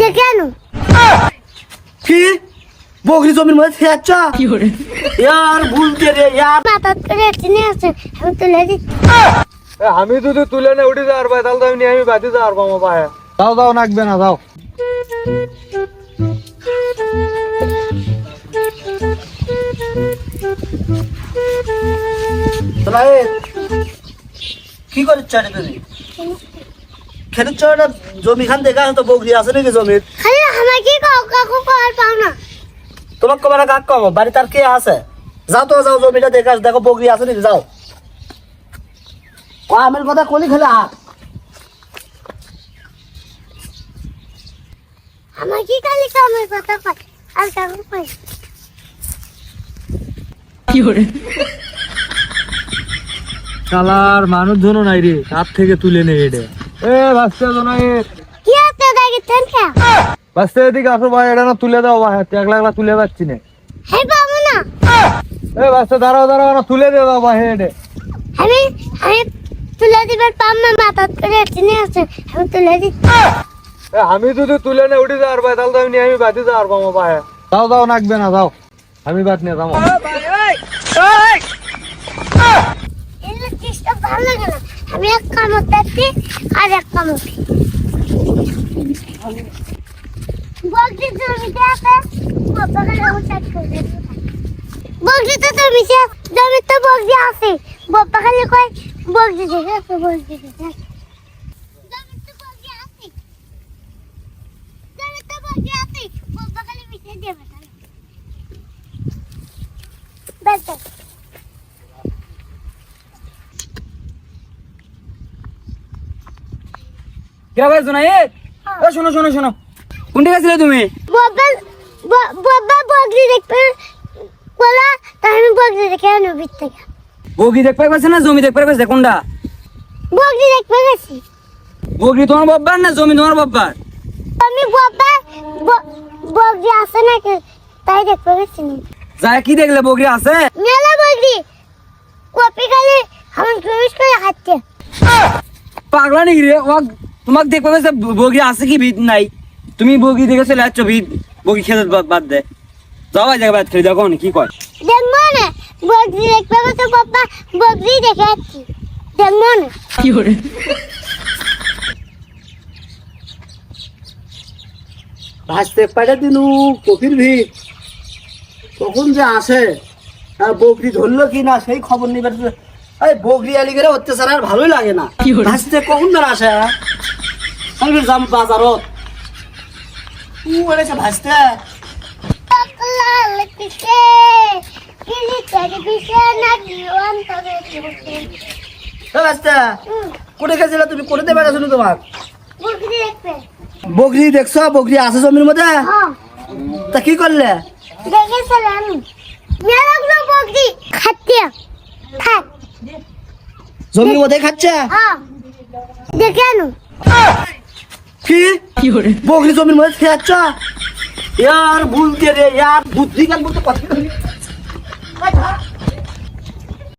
দেখে আনো। কি? বকরি জমির মধ্যে খেয়াচ্ছ ইয়ার ভুলতে রে ইয়ার। মাথা করে চিনে আছে আমি তুলে দিচ্ছি। এ, আমি যদি তুলে নে উঠে যাওয়ার পাই তাহলে তো আমি নিয়ে আমি বাঁধি যাওয়ার পাবো পায়ে। যাও যাও নাকবে না যাও কি করছ রে তুমি? না জমি খান দেখা তো বকরি আছে নাকি জমির? খালি আমাকে কাউ কাকু কল পাও না। তোমার কবার কাক কম বাড়ি তার কে আছে? যাও তো যাও জমিটা দেখা দেখো বকরি আছে নাকি যাও। আমের কথা কলি খেলে হাত আমাকে খালি কামের কথা কয় আর কাকু কয় কালার মানুষ জন নাই রে তার থেকে তুলে নে এটা এ বাচ্চা জন কি এদিকে আসো ভাই এটা না তুলে দাও ভাই এক লাখ লাখ তুলে পাচ্ছি না। এ বাচ্চা দাঁড়াও দাঁড়াও না তুলে দিয়ে দাও ভাই এটা আমি আমি তুলে দিবার পাম না মাথা করে চিনে আছে আমি তুলে এ, আমি যদি তুলে নে উঠে যাওয়ার পাই তাহলে আমি আমি বাঁধি যাওয়ার পাবো পায়ে যাও যাও নাকবে না যাও। আমি বাদ নিয়ে যাব। চেষ্টা ভালো লাগে না? আমি এক কামড় দিচ্ছি আর এক কামড় বলছি জমিতে আছে বাবাকে আমি চাট করে দেবো বলছি তো জমিতে জমিতে বলছি আছে বাবা খালি কয় বলছি দেখে আছে বলছি দেখে আছে জমিতে বলছি আছে জমিতে বলছি আছে বাবা খালি মিশে দেবে খালি ব্যাস ব্যাস। কে ভাই শোনা শোনো শোনো শোনো। কোনটা গেছিলে তুমি? বাবা বাবা বগরি দেখবে বলা তাই আমি বগরি দেখে আনো থেকে। বগরি দেখতে পাইছে না জমি দেখতে পাইছে কোনটা? বগরি দেখবে গেছি। বগরি তোমার বাব্বার না জমি তোমার বাব্বার আমি বাবা বগরি আছে নাকি তাই দেখবে গেছি নি। যায় কি দেখলে বগরি আছে? মেলা বগরি কপি খালি আমার প্রবেশ করে খাচ্ছে পাগলা নাকি রে? ও তোমাক দেখতে পাইছে বগরি আছে কি ভিত নাই? তুমি বগি দেখে চলে যাচ্ছ ভিত। বগরি খেতে বাদ বাদ দে। যাও ভাই জায়গা বাদ খেলে দেখো কি কয় দেখব না। বগরি দেখবে গেছে বাবা বগরি দেখে যাচ্ছি। দেখব না। ভাসতে পারে দিনু কপির ভিড় কখন যে আসে বকরি ধরলো কি না সেই খবর নিবার এই বকরি আলি করে অত্যাচার আর ভালোই লাগে না। ভাসতে কখন ধরে আসে আমি যাম বাজারত উ ভাসতে কোটে গেছিলে তুমি? কোটে দেবে গেছিল তোমার বগরি দেখছ বকরি আছে জমির মধ্যে হ্যাঁ তা কি করলে দেখেছিলাম। মেলাগুলো বগরি খাচ্ছে খাক জমির মধ্যে খাচ্ছে হ্যাঁ দেখে আনো। কি? বকরি জমির মধ্যে খেয়াচ্ছ ইয়ার ভুলতে রে ইয়ার বুদ্ধি জ্ঞান বলতে কথা